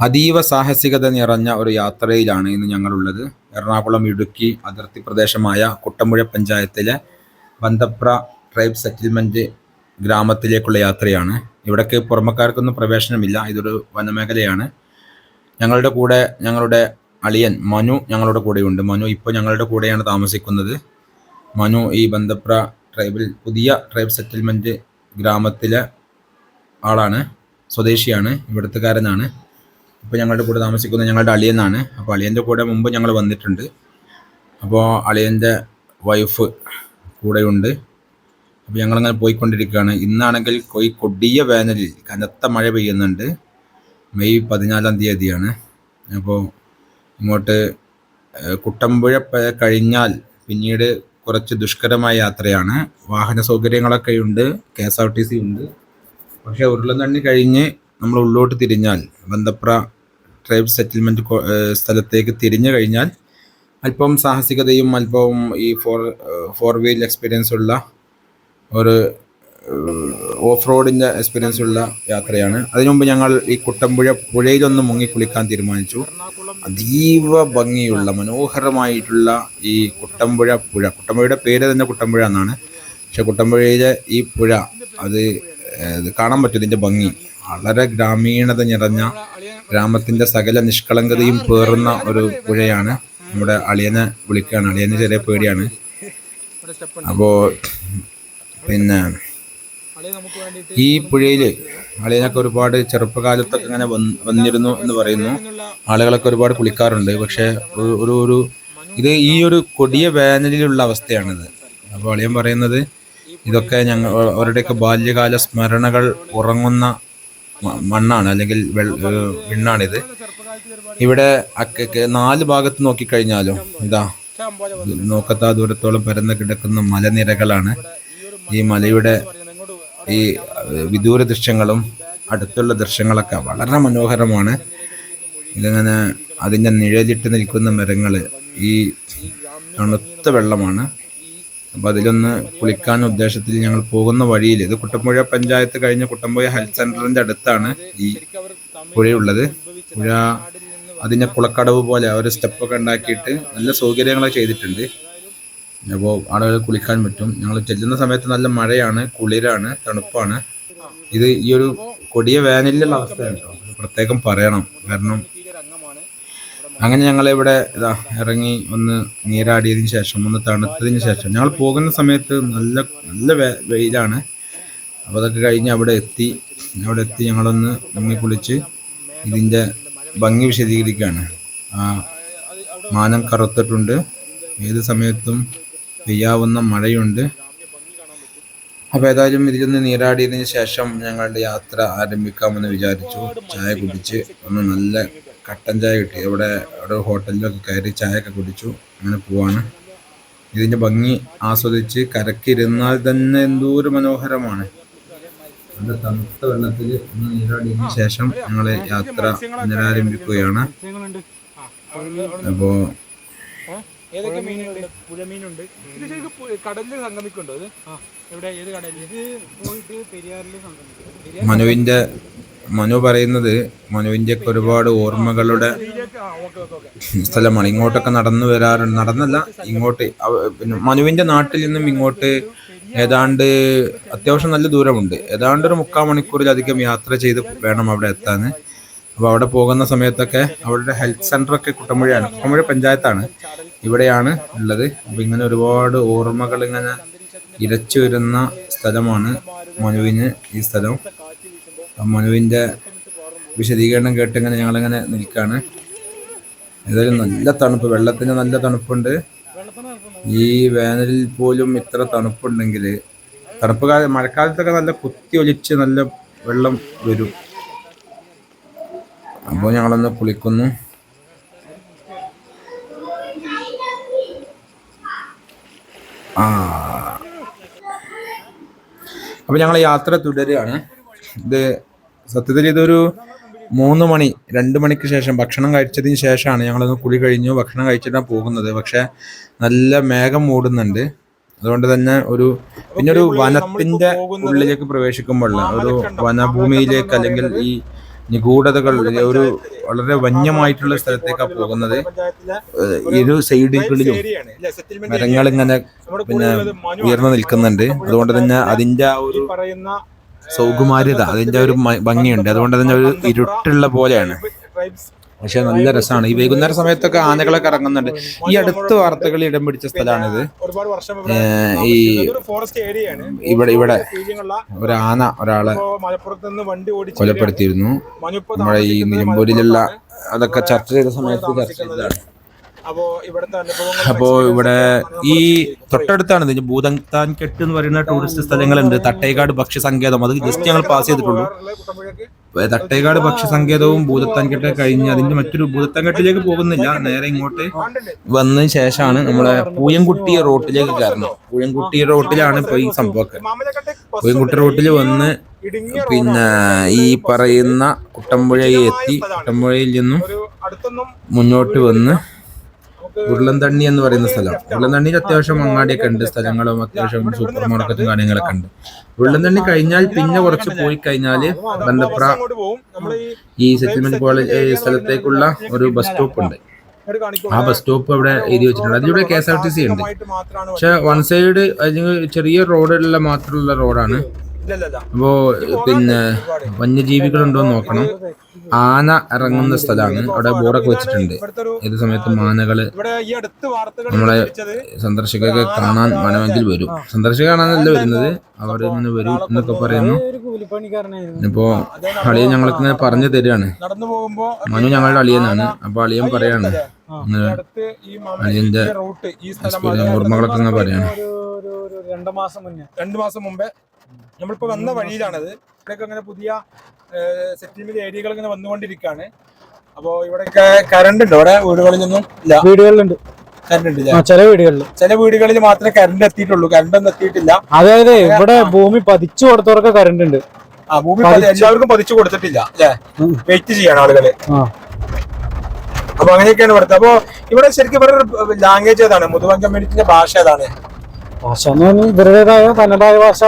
അതീവ സാഹസികത നിറഞ്ഞ ഒരു യാത്രയിലാണ് ഇന്ന് ഞങ്ങളുള്ളത്. എറണാകുളം ഇടുക്കി അതിർത്തി പ്രദേശമായ കുട്ടമ്പുഴ പഞ്ചായത്തിലെ ബന്തപ്ര ട്രൈബ് സെറ്റിൽമെന്റ് ഗ്രാമത്തിലേക്കുള്ള യാത്രയാണ്. ഇവിടേക്ക് പുറമക്കാർക്കൊന്നും പ്രവേശനമില്ല. ഇതൊരു വനമേഖലയാണ്. ഞങ്ങളുടെ കൂടെ ഞങ്ങളുടെ അളിയൻ മനു ഞങ്ങളുടെ കൂടെയുണ്ട്. മനു ഇപ്പോൾ ഞങ്ങളുടെ കൂടെയാണ് താമസിക്കുന്നത്. മനു ഈ ബന്ധപ്ര ട്രൈബിൽ പുതിയ ട്രൈബ് സെറ്റിൽമെന്റ് ഗ്രാമത്തിലെ ആളാണ്. സ്വദേശിയാണ്. ഇവിടുത്തുകാരനാണ്. ഇപ്പോൾ ഞങ്ങളുടെ കൂടെ താമസിക്കുന്നത് ഞങ്ങളുടെ അളിയനാണ്. അപ്പോൾ അളിയന്റെ കൂടെ മുമ്പ് ഞങ്ങൾ വന്നിട്ടുണ്ട്. അപ്പോൾ അളിയന്റെ വൈഫ് കൂടെയുണ്ട്. അപ്പോൾ ഞങ്ങളങ്ങനെ പോയിക്കൊണ്ടിരിക്കുകയാണ്. ഇന്നാണെങ്കിൽ ഈ കൊടിയ വേനലിൽ കനത്ത മഴ പെയ്യുന്നുണ്ട്. മെയ് പതിനാലാം തീയതിയാണ്. അപ്പോൾ ഇങ്ങോട്ട് കുട്ടമ്പുഴ കഴിഞ്ഞാൽ പിന്നീട് കുറച്ച് ദുഷ്കരമായ യാത്രയാണ്. വാഹന സൗകര്യങ്ങളൊക്കെ ഉണ്ട് K S R T C ഉണ്ട്. പക്ഷേ ഉരുളന്തണ്ണി കഴിഞ്ഞ് നമ്മൾ ഉള്ളോട്ട് തിരിഞ്ഞാൽ ബന്തപ്ര ട്രൈബ് സെറ്റിൽമെന്റ് സ്ഥലത്തേക്ക് തിരിഞ്ഞു കഴിഞ്ഞാൽ അല്പം സാഹസികതയും അല്പം ഈ ഫോർ ഫോർ വീൽ എക്സ്പീരിയൻസ് ഉള്ള ഒരു ഓഫ് റോഡിന്റെ എക്സ്പീരിയൻസ് ഉള്ള യാത്രയാണ്. അതിനുമുമ്പ് ഞങ്ങൾ ഈ കുട്ടമ്പുഴ പുഴയിലൊന്ന് മുങ്ങി കുളിക്കാൻ തീരുമാനിച്ചു. അതീവ ഭംഗിയുള്ള മനോഹരമായിട്ടുള്ള ഈ കുട്ടമ്പുഴ പുഴ. കുട്ടമ്പുഴയുടെ പേര് തന്നെ കുട്ടമ്പുഴ എന്നാണ്. പക്ഷെ കുട്ടമ്പുഴയിലെ ഈ പുഴ അത് കാണാൻ പറ്റും. ഇതിന്റെ ഭംഗി. വളരെ ഗ്രാമീണത നിറഞ്ഞ ഗ്രാമത്തിന്റെ സകല നിഷ്കളങ്കതയും പേറുന്ന ഒരു പുഴയാണ്. നമ്മുടെ അളിയനെ വിളിക്കുകയാണ്. അളിയന് ചെറിയ പേടിയാണ്. അപ്പോൾ പിന്നെ ഈ പുഴയിൽ അളിയനൊക്കെ ഒരുപാട് ചെറുപ്പകാലത്തൊക്കെ ഇങ്ങനെ വന്ന് വന്നിരുന്നു എന്ന് പറയുന്നു. ആളുകളൊക്കെ ഒരുപാട് കുളിക്കാറുണ്ട്. പക്ഷേ ഒരു- ഒരു ഇത് ഈ ഒരു കൊടിയ വേനലിലുള്ള അവസ്ഥയാണിത്. അപ്പോൾ അളിയൻ പറയുന്നത് ഇതൊക്കെ ഞങ്ങൾ അവരുടെയൊക്കെ ബാല്യകാല സ്മരണകൾ ഉറങ്ങുന്ന മണ്ണാണ് അല്ലെങ്കിൽ വിണ്ണാണിത്. ഇവിടെ നാല് ഭാഗത്ത് നോക്കിക്കഴിഞ്ഞാലും ഇതാ നോക്കത്താ ദൂരത്തോളം പരന്ന് കിടക്കുന്ന മലനിരകളാണ്. ഈ മലയുടെ ഈ വിദൂര ദൃശ്യങ്ങളും അടുത്തുള്ള ദൃശ്യങ്ങളൊക്കെ വളരെ മനോഹരമാണ്. ഇതിങ്ങനെ അതിന്റെ നിഴലിട്ട് നിൽക്കുന്ന മരങ്ങൾ ഈ തണുത്ത വെള്ളമാണ്. അപ്പോൾ അതിലൊന്ന് കുളിക്കാൻ ഉദ്ദേശത്തിൽ ഞങ്ങൾ പോകുന്ന വഴിയിൽ ഇത് കുട്ടമ്പുഴ പഞ്ചായത്ത് കഴിഞ്ഞ കുട്ടമ്പുഴ ഹെൽത്ത് സെന്ററിന്റെ അടുത്താണ് ഈ പുഴയുള്ളത്. പുഴ അതിന്റെ കുളക്കടവ് പോലെ ഒരു സ്റ്റെപ്പൊക്കെ ഉണ്ടാക്കിയിട്ട് നല്ല സൗകര്യങ്ങളൊക്കെ ചെയ്തിട്ടുണ്ട്. അപ്പോൾ ആളുകൾ കുളിക്കാൻ പറ്റും. ഞങ്ങൾ ചെല്ലുന്ന സമയത്ത് നല്ല മഴയാണ് കുളിരാണ് തണുപ്പാണ്. ഇത് ഈ ഒരു കൊടിയ വേനലിലുള്ള അവസ്ഥയാണ് കേട്ടോ. പ്രത്യേകം പറയണം. കാരണം അങ്ങനെ ഞങ്ങൾ ഇവിടെ ഇതാ ഇറങ്ങി ഒന്ന് നീരാടിയതിന് ശേഷം ഒന്ന് തണുത്തതിന് ശേഷം. ഞങ്ങൾ പോകുന്ന സമയത്ത് നല്ല നല്ല വെയിലാണ്. അപ്പോൾ അതൊക്കെ കഴിഞ്ഞ് അവിടെ എത്തി. അവിടെ എത്തി ഞങ്ങളൊന്ന് മുങ്ങി കുളിച്ച് ഇതിന്റെ ഭംഗി വിശദീകരിക്കുകയാണ് ആ മാനം കറുത്തിട്ടുണ്ട്. ഏത് സമയത്തും പെയ്യാവുന്ന മഴയുണ്ട്. അപ്പോൾ ഏതായാലും ഇതിലൊന്ന് നീരാടിയതിന് ശേഷം ഞങ്ങളുടെ യാത്ര ആരംഭിക്കാമെന്ന് വിചാരിച്ചു. ചായ കുടിച്ച് ഒന്ന് നല്ല കട്ടൻ ചായ കിട്ടി. ഇവിടെ ഒരു ഹോട്ടലിലൊക്കെ കയറി ചായയൊക്കെ ഒക്കെ കുടിച്ചു. അങ്ങനെ പോവാണ്. ഇതിന്റെ ഭംഗി ആസ്വദിച്ച് കരക്കിരുന്നാൽ തന്നെ എന്തോ ഒരു മനോഹരമാണ്. അത് തണുത്ത വെള്ളത്തിൽ നീരാടിയതിനു ശേഷം ഞങ്ങൾ യാത്ര പുനരാരംഭിക്കുകയാണ് അപ്പോൾ ഏതൊക്കെ മീനുണ്ട് പുഴമീനുണ്ട്. ഇത് ശരിക്കും പു- കടലിൽ സംഗമിക്കുണ്ടോ ഇത്? എവിടെ ഏത് കടലിൽ ഇത് പോയിട്ട് പെരിയാറിൽ സംഗമിക്കും. മനുവിന്റെ മനു പറയുന്നത് മനുവിന്റെ ഒക്കെ ഒരുപാട് ഓർമ്മകളുടെ സ്ഥലമാണ്. ഇങ്ങോട്ടൊക്കെ നടന്നു വരാറുണ്ട് നടന്നല്ല ഇങ്ങോട്ട് മനുവിന്റെ പിന്നെ മനുവിന്റെ നാട്ടിൽ നിന്നും ഇങ്ങോട്ട് ഏതാണ്ട് അത്യാവശ്യം നല്ല ദൂരമുണ്ട്. ഏതാണ്ട് ഒരു മുക്കാൽ മണിക്കൂറിലധികം യാത്ര ചെയ്ത് വേണം അവിടെ എത്താൻ. അപ്പോൾ അവിടെ പോകുന്ന സമയത്തൊക്കെ അവരുടെ ഹെൽത്ത് സെന്ററൊക്കെ കുട്ടമ്പുഴയാണ്. കുട്ടമ്പുഴ പഞ്ചായത്താണ് ഇവിടെയാണ് ഉള്ളത്. അപ്പം ഇങ്ങനെ ഒരുപാട് ഓർമ്മകൾ ഇങ്ങനെ ഇരച്ചു വരുന്ന സ്ഥലമാണ് മനുവിന് ഈ സ്ഥലം. മനുവിന്റെ വിശദീകരണം കേട്ടിങ്ങനെ ഞങ്ങളിങ്ങനെ നിൽക്കുകയാണ് ഏതായാലും നല്ല തണുപ്പ് വെള്ളത്തിന് നല്ല തണുപ്പുണ്ട്. ഈ വേനലിൽ പോലും ഇത്ര തണുപ്പുണ്ടെങ്കിൽ തണുപ്പ് കാല മഴക്കാലത്തൊക്കെ നല്ല കുത്തി ഒലിച്ച് നല്ല വെള്ളം വരും. അപ്പോൾ ഞങ്ങളൊന്ന് കുളിക്കുന്നു. ആ. അപ്പോൾ ഞങ്ങൾ യാത്ര തുടരുകയാണ്. ഇത് സത്യത്തിൽ ഇതൊരു മൂന്ന് മണി രണ്ട് മണിക്ക് ശേഷം ഭക്ഷണം കഴിച്ചതിന് ശേഷമാണ് ഞങ്ങളൊന്ന് കുളി കഴിഞ്ഞു ഭക്ഷണം കഴിച്ചിട്ടാണ് പോകുന്നത്. പക്ഷെ നല്ല മേഘം മൂടുന്നുണ്ട്. അതുകൊണ്ട് തന്നെ ഒരു പിന്നെ ഒരു വനത്തിന്റെ ഉള്ളിലേക്ക് പ്രവേശിക്കുമ്പോഴുള്ള ഒരു വനഭൂമിയിലേക്ക് അല്ലെങ്കിൽ ഈ നിഗൂഢതകൾ ഒരു വളരെ വന്യമായിട്ടുള്ള സ്ഥലത്തേക്കാണ് പോകുന്നത്. ഇരു സൈഡുകളിലും മരങ്ങൾ ഇങ്ങനെ പിന്നെ ഉയർന്നു നിൽക്കുന്നുണ്ട്. അതുകൊണ്ട് തന്നെ അതിന്റെ ആ ഒരു സൗകുമാര്യത അതിന്റെ ഒരു ഭംഗിയുണ്ട്. അതുകൊണ്ട് തന്നെ ഒരു ഇരുട്ടുള്ള പോലെയാണ്. പക്ഷെ നല്ല രസമാണ്. ഈ വൈകുന്നേര സമയത്തൊക്കെ ആനകളൊക്കെ ഇറങ്ങുന്നുണ്ട്. ഈ അടുത്ത വാർത്തകൾ ഇടം പിടിച്ച സ്ഥലമാണിത്. ഒരുപാട് വർഷം ഏഹ് ഈ ഇവിടെ ഇവിടെ ഒരു ആന ഒരാളെ കൊലപ്പെടുത്തിയിരുന്നു. നമ്മുടെ ഈ നിലമ്പൂരിലുള്ള അതൊക്കെ ചർച്ച ചെയ്ത സമയത്ത് ചർച്ച ചെയ്തതാണ്. അപ്പോ ഇവിടുത്തെ അനുഭവങ്ങൾ അപ്പോ ഇവിടെ ഈ തൊട്ടടുത്താണ് ഇത്. ഭൂതത്താൻ കെട്ട് എന്ന് പറയുന്ന ടൂറിസ്റ്റ് സ്ഥലങ്ങളുണ്ട്. തട്ടേക്കാട് ഭക്ഷ്യ സങ്കേതം അത് ജസ്റ്റ് ഞങ്ങൾ പാസ് ചെയ്തിട്ടുള്ളൂ. തട്ടേക്കാട് ഭക്ഷ്യ സങ്കേതവും ഭൂതത്താൻ കെട്ട് കഴിഞ്ഞ് അതിന്റെ മറ്റൊരു ഭൂതത്താൻ കെട്ടിലേക്ക് പോകുന്നില്ല. നേരെ ഇങ്ങോട്ട് വന്നതിന് ശേഷമാണ് നമ്മളെ പൂയംകുട്ടി റോട്ടിലേക്ക് കയറണം പൂയംകുട്ടി റോട്ടിലാണ് ഇപ്പൊ ഈ സംഭവമൊക്കെ. പൂയംകുട്ടി റോട്ടിൽ വന്ന് പിന്നെ ഈ പറയുന്ന കുട്ടമ്പുഴയിൽ എത്തി. കുട്ടമ്പുഴയിൽ നിന്നും മുന്നോട്ട് വന്ന് ഉരുളന്തണ്ണി എന്ന് പറയുന്ന സ്ഥലം. ഉരുളന്തണ്ണിയിൽ അത്യാവശ്യം അങ്ങാടിയൊക്കെ ഉണ്ട് സ്ഥലങ്ങളും അത്യാവശ്യം സൂപ്പർ മാർക്കറ്റും കാര്യങ്ങളൊക്കെ ഉണ്ട്. ഉരുളന്തണ്ണി കഴിഞ്ഞാൽ പിന്നെ കുറച്ച് പോയി കഴിഞ്ഞാൽ ബന്ധപ്ര ഈ സെറ്റിൽമെന്റ് കോളേജ് സ്ഥലത്തേക്കുള്ള ഒരു ബസ് സ്റ്റോപ്പ് ഉണ്ട്. ആ ബസ് സ്റ്റോപ്പ് അവിടെ എഴുതി വെച്ചിട്ടുണ്ട്. അതിലൂടെ K S R T C ഉണ്ട്. പക്ഷെ വൺ സൈഡ് അല്ലെങ്കിൽ ചെറിയ റോഡുള്ള മാത്രമുള്ള റോഡാണ് അപ്പോ പിന്നെ വന്യജീവികളുണ്ടോ നോക്കണം. ആന ഇറങ്ങുന്ന സ്ഥലമാണ്. അവിടെ ബോർഡൊക്കെ വെച്ചിട്ടുണ്ട്. ഏത് സമയത്തും മാനകൾ നമ്മളെ സന്ദർശകരൊക്കെ കാണാൻ വേണമെങ്കിൽ വരും. സന്ദർശക കാണാനല്ല വരുന്നത്. അവിടെ ഇങ്ങനെ വരും എന്നൊക്കെ പറയുന്നു. ഇപ്പോ അളിയൻ ഞങ്ങൾക്ക് ഇങ്ങനെ പറഞ്ഞു തരികയാണ്. മനു ഞങ്ങളുടെ അളിയനാണ്. അപ്പൊ അളിയൻ പറയാണ്. അളിയന്റെ ഓർമ്മകളൊക്കെ ഇങ്ങനെ പറയാണ്. രണ്ടു മാസം മുന്നേ. രണ്ടു മാസം മുമ്പേ നമ്മളിപ്പോ വന്ന വഴിയിലാണത്. ഇവിടെയൊക്കെ അങ്ങനെ പുതിയ സെറ്റിൽമെന്റ് ഏരിയകൾ ഇങ്ങനെ വന്നുകൊണ്ടിരിക്കുകയാണ് അപ്പോ ഇവിടെയൊക്കെ കറണ്ട് ഉണ്ട്? ഇവിടെ വീടുകളിലൊന്നും ഇല്ല. വീടുകളിലുണ്ട്. ചില വീടുകളിൽ ചില വീടുകളിൽ മാത്രമേ കറണ്ട് എത്തിയിട്ടുള്ളൂ. കറണ്ട് ഒന്നും എത്തിയിട്ടില്ല. അതായത് ഇവിടെ ഭൂമി പതിച്ചു കൊടുത്തവർക്ക് കറണ്ട് ഉണ്ട്. ആ ഭൂമി എല്ലാവർക്കും പതിച്ചു കൊടുത്തിട്ടില്ല അല്ലെ? വെയിറ്റ് ചെയ്യാണ് ആളുകൾ. അപ്പൊ അങ്ങനെയൊക്കെയാണ് ഇവിടുത്തെ. അപ്പൊ ഇവിടെ ശരിക്കും ഇവരുടെ ലാംഗ്വേജ് ഏതാണ്? മുതുവൻ കമ്മ്യൂണിറ്റിന്റെ ഭാഷ ഏതാണ്? ഭാഷ എന്ന് പറഞ്ഞാൽ ഇവരുടേതായ തനതായ ഭാഷ.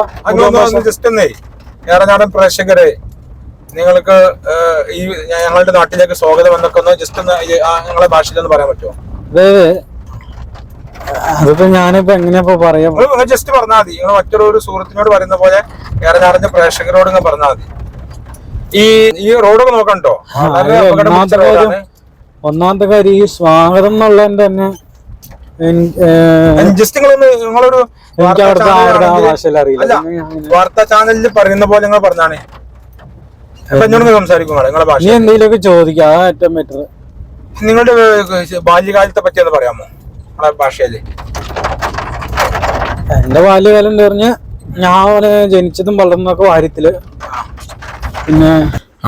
ജസ്റ്റ് ഒന്നേ ഏറനാടൻ പ്രേക്ഷകരെ നിങ്ങൾക്ക് ഈ ഞങ്ങളുടെ നാട്ടിലേക്ക് സ്വാഗതം എന്നൊക്കെ ഒന്ന് ജസ്റ്റ് ഒന്ന് ഞങ്ങളെ ഭാഷയിൽ ഒന്ന് പറയാൻ പറ്റുമോ? അതായത് അതിപ്പോ ഞാനിപ്പോ എങ്ങനെയാ പറയാ? ജസ്റ്റ് പറഞ്ഞാൽ മതി. നിങ്ങൾ മറ്റൊരു ഒരു സുഹൃത്തിനോട് പറയുന്ന പോലെ ഏറനാടന്റെ പ്രേക്ഷകരോട് ഇങ്ങനെ പറഞ്ഞാൽ മതി. ഈ ഈ റോഡൊക്കെ നോക്കണ്ടോ? ഒന്നാമത്തെ കാര്യം ഈ സ്വാഗതം എന്നുള്ളതിന്റെ തന്നെ ജസ്റ്റ് നിങ്ങളൊരു വാർത്താ ചാനലിൽ പറയുന്ന പോലെ നിങ്ങൾ പറഞ്ഞാണ്. അപ്പൊ എന്നോട് സംസാരിക്കും നിങ്ങൾ, ഭാഷ നീ എന്തെങ്കിലുമൊക്കെ ചോദിക്കുക അതാ ഏറ്റവും ബെറ്റർ നിങ്ങളുടെ ബാല്യകാലത്തെ പറ്റി ഒന്ന് പറയാമോ? നമ്മളെ ഭാഷയിൽ. എന്റെ ബാല്യകാലം എന്ന് പറഞ്ഞ ഞാൻ ജനിച്ചതും വളർന്നൊക്കെ വാര്യത്തിൽ. പിന്നെ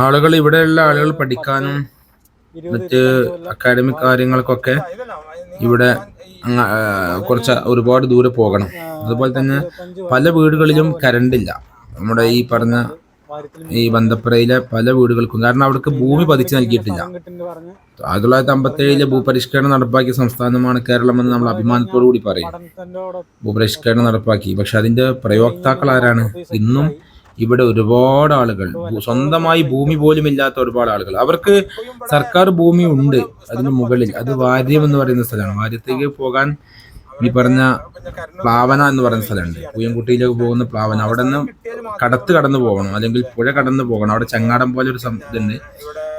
ആളുകൾ ഇവിടെയുള്ള ആളുകൾ പഠിക്കാനും മറ്റ് അക്കാഡമിക് കാര്യങ്ങൾക്കൊക്കെ ഇവിടെ കുറച്ച് ഒരുപാട് ദൂരെ പോകണം. അതുപോലെ തന്നെ പല വീടുകളിലും കരണ്ടില്ല നമ്മുടെ ഈ പറഞ്ഞ ഈ ബന്ധപ്പുരയിലെ പല വീടുകൾക്കും കാരണം അവർക്ക് ഭൂമി പതിച്ചു നൽകിയിട്ടില്ല ആയിരത്തി തൊള്ളായിരത്തി അമ്പത്തി ഏഴിലെ ഭൂപരിഷ്കരണം നടപ്പാക്കിയ സംസ്ഥാനമാണ് കേരളം എന്ന് നമ്മൾ അഭിമാനത്തോടു കൂടി പറയും. ഭൂപരിഷ്കരണം നടപ്പാക്കി. പക്ഷെ അതിന്റെ പ്രയോക്താക്കൾ ആരാണ്? ഇന്നും ഇവിടെ ഒരുപാട് ആളുകൾ. സ്വന്തമായി ഭൂമി പോലും ഇല്ലാത്ത ഒരുപാട് ആളുകൾ. അവർക്ക് സർക്കാർ ഭൂമി ഉണ്ട്. അതിന് മുകളിൽ. അത് വാര്യം എന്ന് പറയുന്ന സ്ഥലമാണ്. വാര്യത്തേക്ക് പോകാൻ ഈ പറഞ്ഞ പ്ലാവന എന്ന് പറയുന്ന സ്ഥലമുണ്ട്. പൂയംകുട്ടിയിലേക്ക് പോകുന്ന പ്ലാവന. അവിടെ നിന്ന് കടത്ത് കടന്നു പോകണം. അല്ലെങ്കിൽ പുഴ കടന്നു പോകണം. അവിടെ ചങ്ങാടം പോലെ ഒരു ഇതുണ്ട്.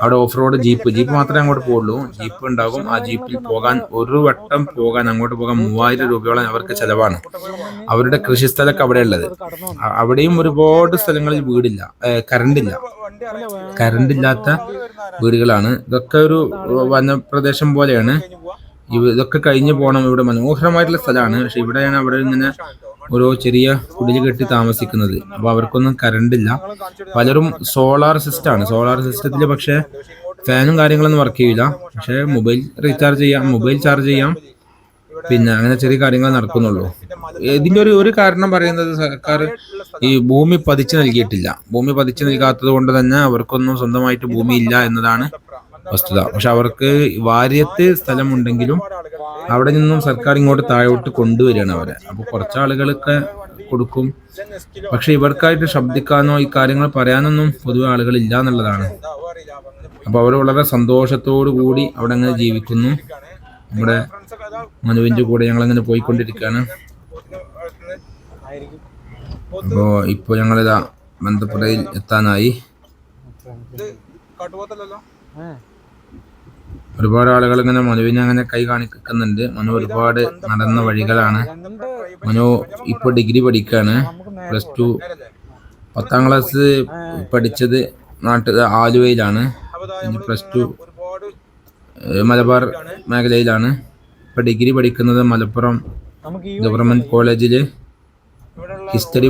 അവിടെ ഓഫ് റോഡ് ജീപ്പ് ജീപ്പ് മാത്രമേ അങ്ങോട്ട് പോകുള്ളൂ ജീപ്പ് ഉണ്ടാകും ആ ജീപ്പിൽ പോകാൻ ഒരു വട്ടം പോകാൻ അങ്ങോട്ട് പോകാൻ മൂവായിരം രൂപയോളം അവർക്ക് ചെലവാണ്. അവരുടെ കൃഷിസ്ഥലമൊക്കെ അവിടെ ഉള്ളത്. അവിടെയും ഒരുപാട് സ്ഥലങ്ങളിൽ വീടില്ല കറണ്ടില്ല കറണ്ട് ഇല്ലാത്ത വീടുകളാണ്. ഇതൊക്കെ ഒരു വനപ്രദേശം പോലെയാണ്. ഇതൊക്കെ കഴിഞ്ഞു പോകണം ഇവിടെ മനോഹരമായിട്ടുള്ള സ്ഥലമാണ്. പക്ഷെ ഇവിടെയാണ് അവിടെ ഇങ്ങനെ ഓരോ ചെറിയ കുടിൽ കെട്ടി താമസിക്കുന്നത്. അപ്പൊ അവർക്കൊന്നും കറണ്ട് ഇല്ല. പലരും സോളാർ സിസ്റ്റമാണ് സോളാർ സിസ്റ്റത്തിൽ പക്ഷെ ഫാനും കാര്യങ്ങളൊന്നും വർക്ക് ചെയ്യില്ല പക്ഷെ മൊബൈൽ റീചാർജ് ചെയ്യാം മൊബൈൽ ചാർജ് ചെയ്യാം. പിന്നെ അങ്ങനെ ചെറിയ കാര്യങ്ങൾ നടക്കുന്നുള്ളൂ. ഇതിന്റെ ഒരു ഒരു കാരണം പറയുന്നത് സർക്കാർ ഈ ഭൂമി പതിച്ചു നൽകിയിട്ടില്ല. ഭൂമി പതിച്ചു നൽകാത്തത് കൊണ്ട് തന്നെ അവർക്കൊന്നും സ്വന്തമായിട്ട് ഭൂമി ഇല്ല എന്നതാണ് വസ്തുത. പക്ഷെ അവർക്ക് വാര്യത്ത് സ്ഥലമുണ്ടെങ്കിലും അവിടെ നിന്നും സർക്കാർ ഇങ്ങോട്ട് താഴോട്ട് കൊണ്ടുവരികയാണ് അവരെ. അപ്പോൾ കുറച്ച് ആളുകളൊക്കെ കൊടുക്കും. പക്ഷെ ഇവർക്കായിട്ട് ശബ്ദിക്കാനോ ഈ കാര്യങ്ങൾ പറയാനൊന്നും പൊതുവെ ആളുകൾ ഇല്ല എന്നുള്ളതാണ്. അപ്പോൾ അവർ വളരെ സന്തോഷത്തോടു കൂടി അവിടെ അങ്ങനെ ജീവിക്കുന്നു. നമ്മുടെ മനുവിന്റെ കൂടെ ഞങ്ങളങ്ങനെ പോയിക്കൊണ്ടിരിക്കുകയാണ്. പോത്തിന് വളർത്തുന്നത്. ആയിരിക്കും അപ്പോൾ ഇപ്പോൾ ഞങ്ങളിതാ ബന്ധപ്പുരയിൽ എത്താനായി. കാട്ടുപോത്തല്ലോ ഒരുപാട് ആളുകൾ ഇങ്ങനെ മനുവിനെ അങ്ങനെ കൈ കാണിക്കുന്നുണ്ട് മനു ഒരുപാട് നടന്ന വഴികളാണ്. മനു ഇപ്പോൾ ഡിഗ്രി പഠിക്കുകയാണ് പ്ലസ് ടു പത്താം ക്ലാസ് പഠിച്ചത് നാട്ടിൽ ആലുവയിലാണ്. ഇനി പ്ലസ് ടു മലബാർ മേഖലയിലാണ്. ഇപ്പൊ ഡിഗ്രി പഠിക്കുന്നത് മലപ്പുറം ഗവൺമെന്റ് കോളേജിൽ ഹിസ്റ്ററി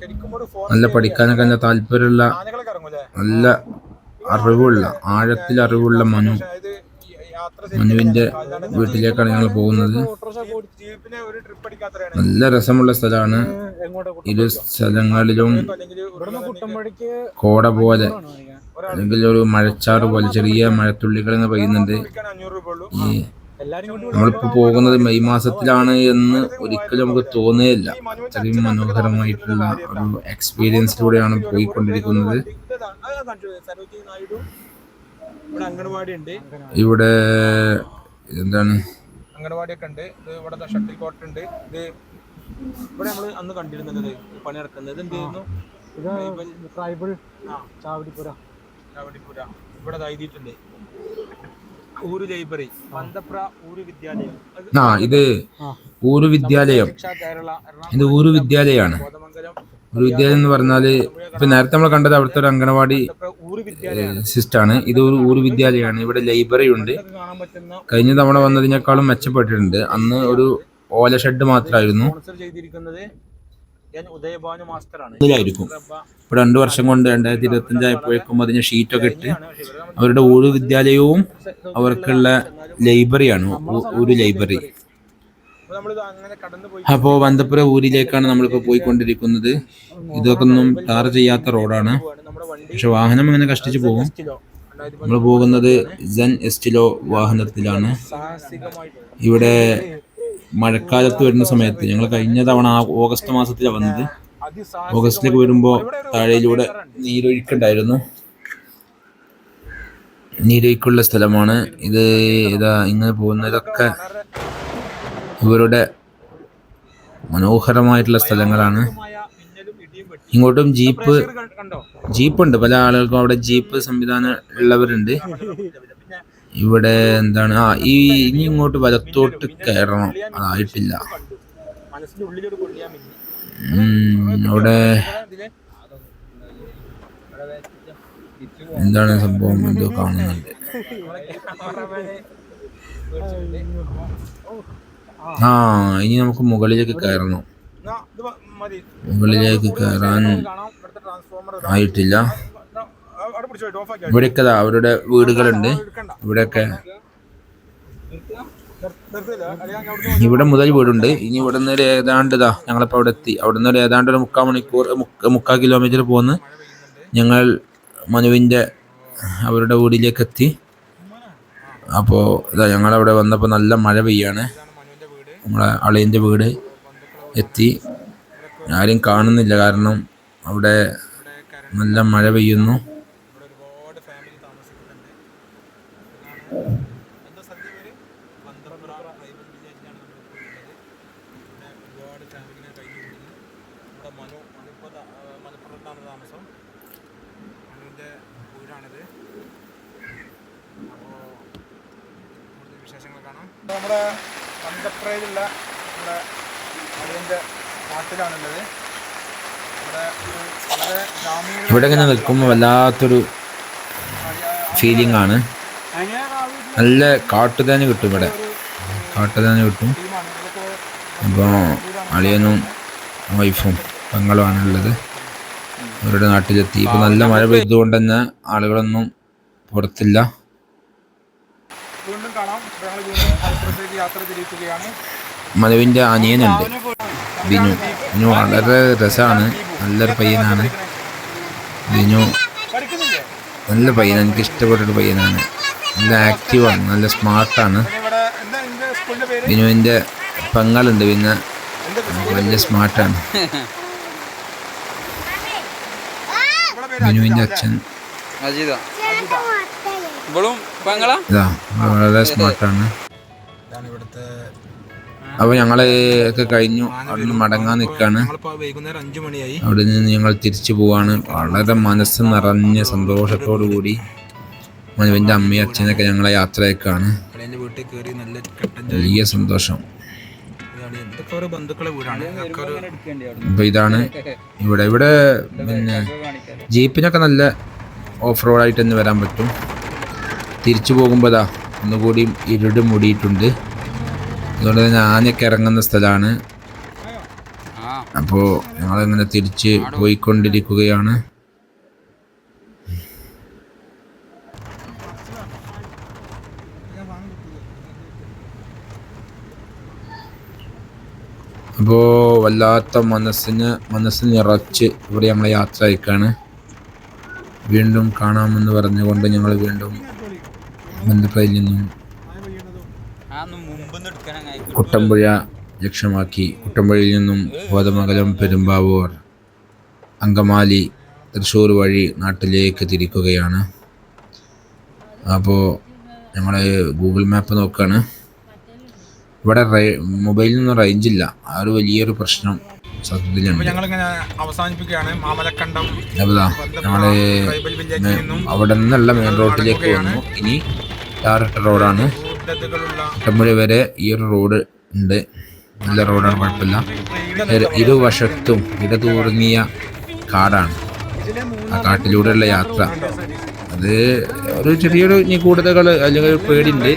ശരിക്കും നല്ല പഠിക്കാനൊക്കെ നല്ല താല്പര്യമുള്ള നല്ല അറിവുള്ള ആഴത്തിൽ അറിവുള്ള മനു. മനുവിന്റെ വീട്ടിലേക്കാണ് ഞങ്ങൾ പോകുന്നത്. നല്ല രസമുള്ള സ്ഥലമാണ്. ഇരു സ്ഥലങ്ങളിലും കോട പോലെ അല്ലെങ്കിൽ ഒരു മഴച്ചാറ് പോലെ ചെറിയ മഴത്തുള്ളികൾ എന്ന് പറയുന്നുണ്ട്. ഈ നമ്മളിപ്പോ പോകുന്നത് മെയ് മാസത്തിലാണ് എന്ന് ഒരിക്കലും നമുക്ക് തോന്നുകയില്ല. അത്രയും മനോഹരമായിട്ടുള്ള ഒരു എക്സ്പീരിയൻസിലൂടെയാണ് പോയിക്കൊണ്ടിരിക്കുന്നത്. ഇവിടെ അംഗൻവാടി ഉണ്ട്. ഇവിടെ എന്താണ്? അംഗൻവാടി ഒക്കെ ഉണ്ട്. ഇത് ഇവിടെ ഷട്ടിൽ കോർട്ട് ഉണ്ട്. ഇത് ഇവിടെ നമ്മൾ അന്ന് കണ്ടിരുന്നത് പണി നടക്കുന്നത് എന്തായിരുന്നു ഇത് ട്രൈബൽ ചാവടിപ്പുര. ചാവടിപ്പുര. ഇവിടെ ഇത് എഴുതിയിട്ടുണ്ട്. ഊര് ലൈബ്രറി മന്തപ്ര ഊര് വിദ്യാലയം. ആ ഇത് ഊരു വിദ്യാലയം. ഇത് ഊരു വിദ്യാലയമാണ്. കോതമംഗലം ഒരു വിദ്യാലയം എന്ന് പറഞ്ഞാൽ ഇപ്പൊ നേരത്തെ നമ്മൾ കണ്ടത് അവിടുത്തെ ഒരു അംഗനവാടി സിസ്റ്റാണ്. ഇത് ഒരു ഊർ വിദ്യാലയമാണ് ഇവിടെ ലൈബ്രറി ഉണ്ട്. കഴിഞ്ഞ തവണ വന്നതിനേക്കാളും മെച്ചപ്പെട്ടിട്ടുണ്ട്. അന്ന് ഒരു ഓല ഷെഡ് മാത്രമായിരുന്നു ഇതിലായിരിക്കും. ഇപ്പൊ രണ്ടു വർഷം കൊണ്ട് രണ്ടായിരത്തി ഇരുപത്തി അഞ്ചായപ്പോഴേക്കും അതിന് ഷീറ്റൊക്കെ ഇട്ട് അവരുടെ ഊരു വിദ്യാലയവും അവർക്കുള്ള ലൈബ്രറിയാണ്. ഒരു ലൈബ്രറി നമ്മളിത് അങ്ങനെ കടന്നു പോയി അപ്പോൾ ബന്ധപ്പുര ഊരിലേക്കാണ് നമ്മളിപ്പോൾ പോയിക്കൊണ്ടിരിക്കുന്നത്. ഇതൊക്കെ ഒന്നും ടാർ ചെയ്യാത്ത റോഡാണ്. പക്ഷെ വാഹനം അങ്ങനെ കഷ്ടിച്ച് പോകും. നമ്മൾ പോകുന്നത് ജൻ എസ്റ്റിലോ വാഹനത്തിലാണ്. ഇവിടെ മഴക്കാലത്ത് വരുന്ന സമയത്ത് ഞങ്ങൾ കഴിഞ്ഞ തവണ ഓഗസ്റ്റ് മാസത്തിലാണ് വന്നത്. ഓഗസ്റ്റിലേക്ക് വരുമ്പോൾ താഴെയിലൂടെ നീരൊഴുക്കുണ്ടായിരുന്നു. നീരൊഴുക്കുള്ള സ്ഥലമാണ്. ഇത് ഇതാ ഇങ്ങനെ പോകുന്നതൊക്കെ ഇവരുടെ മനോഹരമായിട്ടുള്ള സ്ഥലങ്ങളാണ്. ഇങ്ങോട്ടും ജീപ്പ് ജീപ്പ് ഉണ്ട് പല ആളുകൾക്കും അവിടെ ജീപ്പ് സംവിധാനം ഉള്ളവരുണ്ട്. ഇവിടെ എന്താണ്? ആ ഈ ഇനി ഇങ്ങോട്ട് വലത്തോട്ട് കയറണം. അതായിട്ടില്ല. അവിടെ എന്താണ് സംഭവം? എന്തോ കാണുന്നുണ്ട്. ആ ഇനി നമുക്ക് മുകളിലേക്ക് കയറണം മുകളിലേക്ക് കയറാൻ ആയിട്ടില്ല. ഇവിടെയൊക്കെ അവരുടെ വീടുകളുണ്ട്. ഇവിടെയൊക്കെ ഇവിടെ മുതൽ വീടുണ്ട്. ഇനി ഇവിടെ നിന്ന് ഒരു ഏതാണ്ട് ഇതാ ഞങ്ങളിപ്പോൾ അവിടെ എത്തി. അവിടെ നിന്ന് ഒരു ഏതാണ്ട് ഒരു മുക്കാൽ മണിക്കൂർ മുക്ക- മുക്കാൽ കിലോമീറ്റർ പോന്ന് ഞങ്ങൾ മനുവിന്റെ അവരുടെ വീടിലേക്ക് എത്തി. അപ്പോൾ ഇതാ ഞങ്ങളവിടെ വന്നപ്പോൾ നല്ല മഴ പെയ്യാണ്. നമ്മളെ അളിയന്റെ വീട് എത്തി. ആരും കാണുന്നില്ല കാരണം അവിടെ നല്ല മഴ പെയ്യുന്നു. നമ്മുടെ പന്തപ്രയിലുള്ള നമ്മുടെ അടിയന്റെ നാട്ടിലാണുള്ളത് ഇവിടെ ഇങ്ങനെ നിൽക്കുമ്പോൾ വല്ലാത്തൊരു ഫീലിംഗ് ആണ്. നല്ല കാട്ടുതേന കിട്ടും ഇവിടെ. കാട്ടുതേന കിട്ടും. അപ്പോൾ അളിയനും വൈഫും പെങ്ങളുമാണ് ഉള്ളത് അവരുടെ നാട്ടിലെത്തി. ഇപ്പോൾ നല്ല മഴ പെയ്തുകൊണ്ട് തന്നെ ആളുകളൊന്നും പുറത്തില്ല വീണ്ടും കാണാം ഞങ്ങൾ വീണ്ടും മലപ്പുറത്തേക്ക് യാത്ര തിരിക്കുകയാണ് മനുവിന്റെ അനിയനുണ്ട്. ബിനു. ബിനു വളരെ രസമാണ്. നല്ലൊരു പയ്യനാണ്. ബിനു. നല്ല പയ്യനാണ് എനിക്ക് ഇഷ്ടപ്പെട്ടൊരു പയ്യനാണ്. നല്ല ആക്റ്റീവാണ്. നല്ല സ്മാർട്ടാണ്. ബിനുവിന്റെ പെങ്ങളുണ്ട് പിന്നെ. വലിയ സ്മാർട്ടാണ്. ബിനുവിന്റെ അച്ഛൻ. വളരെ സ്മാർട്ടാണ്. അപ്പൊ ഞങ്ങൾ ഒക്കെ കഴിഞ്ഞു. അവിടെ നിന്ന് മടങ്ങാൻ നിൽക്കാണ് അവിടെ നിന്ന് ഞങ്ങൾ തിരിച്ചു പോവാണ്. വളരെ മനസ്സ് നിറഞ്ഞ സന്തോഷത്തോടു കൂടി മനുവിന്റെ അമ്മയും അച്ഛനൊക്കെ ഞങ്ങളെ യാത്രയൊക്കെയാണ് വലിയ സന്തോഷം. അപ്പോൾ ഇതാണ് ഇവിടെ. ഇവിടെ പിന്നെ ജീപ്പിനൊക്കെ നല്ല ഓഫ് റോഡായിട്ട് തന്നെ വരാൻ പറ്റും. തിരിച്ചു പോകുമ്പോഴാ ഒന്നുകൂടി ഇരുട് മൂടിയിട്ടുണ്ട്. അതുകൊണ്ട് തന്നെ ആനയൊക്കെ ഇറങ്ങുന്ന സ്ഥലമാണ് അപ്പോൾ ഞങ്ങളിങ്ങനെ തിരിച്ച് പോയിക്കൊണ്ടിരിക്കുകയാണ്. അപ്പോൾ വല്ലാത്ത മനസ്സിന് മനസ്സ് നിറച്ച് ഇവിടെ ഞങ്ങൾ യാത്ര അയക്കാണ്. വീണ്ടും കാണാമെന്ന് പറഞ്ഞുകൊണ്ട് ഞങ്ങൾ വീണ്ടും ബന്ധുക്കളിൽ നിന്നും കുട്ടമ്പുഴ ലക്ഷ്യമാക്കി കുട്ടമ്പുഴയിൽ നിന്നും കോതമംഗലം പെരുമ്പാവൂർ അങ്കമാലി തൃശ്ശൂർ വഴി നാട്ടിലേക്ക് തിരിക്കുകയാണ്. അപ്പോൾ ഞങ്ങൾ ഗൂഗിൾ മാപ്പ് നോക്കുകയാണ് ഇവിടെ റേ- മൊബൈലിൽ നിന്ന് റേഞ്ചില്ല ആ ഒരു വലിയൊരു പ്രശ്നം അവസാനിപ്പിക്കുകയാണ്. മാമലക്കണ്ടം ഞങ്ങൾ അവിടെ നിന്നുള്ള മെയിൻ റോഡിലേക്ക് വന്നു. ഇനി ഡയറക്ടർ റോഡാണ് കുട്ടമ്പുഴ വരെ ഈ ഒരു റോഡ് ഉണ്ട്. നല്ല റോഡാണ് കുഴപ്പമില്ല. ഇരു- ഇരുവശത്തും ഇടതൂർങ്ങിയ കാടാണ്. ആ കാട്ടിലൂടെയുള്ള യാത്ര. അത് ഒരു ചെറിയൊരു നിഗൂഢതകൾ അല്ലെങ്കിൽ ഒരു പേടിയുണ്ട്.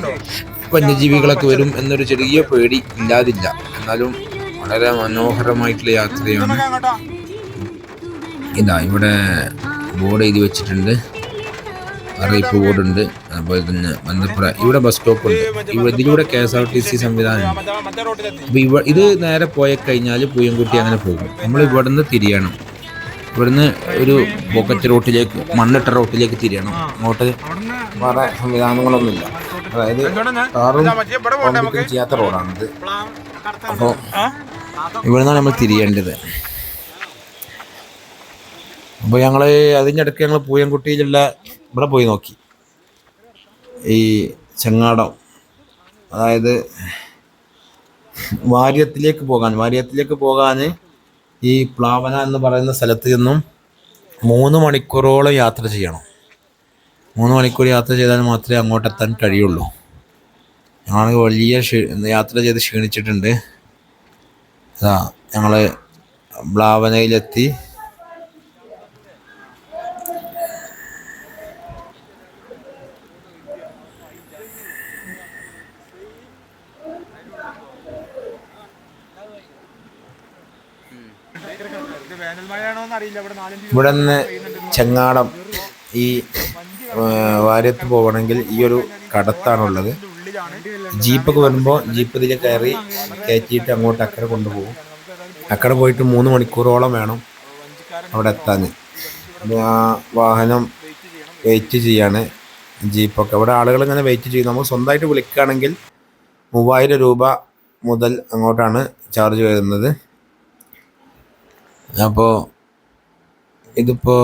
വന്യജീവികളൊക്കെ വരും എന്നൊരു ചെറിയ പേടി ഇല്ലാതില്ല. എന്നാലും വളരെ മനോഹരമായിട്ടുള്ള യാത്രയാണ്. ഇതാ ഇവിടെ ബോർഡ് എഴുതി വെച്ചിട്ടുണ്ട്. അറിയിപ്പ് ബോർഡുണ്ട് അതുപോലെ തന്നെ ബന്ധപ്പുറ ഇവിടെ ബസ് സ്റ്റോപ്പ് ഉണ്ട്. ഇവിടെ ഇതിലൂടെ K S R T C സംവിധാനം അപ്പോൾ ഇവ ഇത് നേരെ പോയി കഴിഞ്ഞാൽ പൂയംകുട്ടി അങ്ങനെ പോകും. നമ്മൾ ഇവിടുന്ന് തിരിയണം. ഇവിടുന്ന് ഒരു പോക്കറ്റ് റോട്ടിലേക്ക് മണ്ണിട്ട റോട്ടിലേക്ക് തിരിയണം. അങ്ങോട്ട് വേറെ സംവിധാനങ്ങളൊന്നുമില്ല. അതായത് കാറും ചെയ്യാത്ത റോഡാണിത്. അപ്പോൾ? ഇവിടുന്നാണ് നമ്മൾ തിരിയേണ്ടത്. അപ്പോൾ ഞങ്ങൾ അതിന്റെ ഇടയ്ക്ക് ഞങ്ങൾ പൂയംകുട്ടിയിലുള്ള ഇവിടെ പോയി നോക്കി. ഈ ചെങ്ങാടം അതായത് വാര്യത്തിലേക്ക് പോകാൻ വാര്യത്തിലേക്ക് പോകാൻ ഈ പ്ലാവന എന്ന് പറയുന്ന സ്ഥലത്ത് നിന്നും മൂന്ന് മണിക്കൂറോളം യാത്ര ചെയ്യണം. മൂന്ന് മണിക്കൂർ യാത്ര ചെയ്താൽ മാത്രമേ അങ്ങോട്ട് എത്താൻ കഴിയുള്ളൂ. ഞങ്ങൾ വലിയ യാത്ര ചെയ്ത് ക്ഷീണിച്ചിട്ടുണ്ട്. അതാ ഞങ്ങൾ ബ്ലാവനയിലെത്തി ഇവിടെ നിന്ന് ചെങ്ങാടം ഈ വാര്യത്ത് പോകണമെങ്കിൽ ഈ ഒരു കടത്താണുള്ളത്. ജീപ്പൊക്കെ വരുമ്പോൾ ജീപ്പ് ഇതിൽ കയറി കയറ്റിയിട്ട് അങ്ങോട്ട് അക്കരെ കൊണ്ടുപോകും. അക്കരെ പോയിട്ട് മൂന്ന് മണിക്കൂറോളം വേണം അവിടെ എത്താൻ. അപ്പോൾ ആ വാഹനം വെയിറ്റ് ചെയ്യാണ് ജീപ്പൊക്കെ. അവിടെ ആളുകൾ ഇങ്ങനെ വെയിറ്റ് ചെയ്യും. നമ്മൾ സ്വന്തമായിട്ട് വിളിക്കുകയാണെങ്കിൽ മൂവായിരം രൂപ മുതൽ അങ്ങോട്ടാണ് ചാർജ് വരുന്നത്. അപ്പോൾ ഇതിപ്പോൾ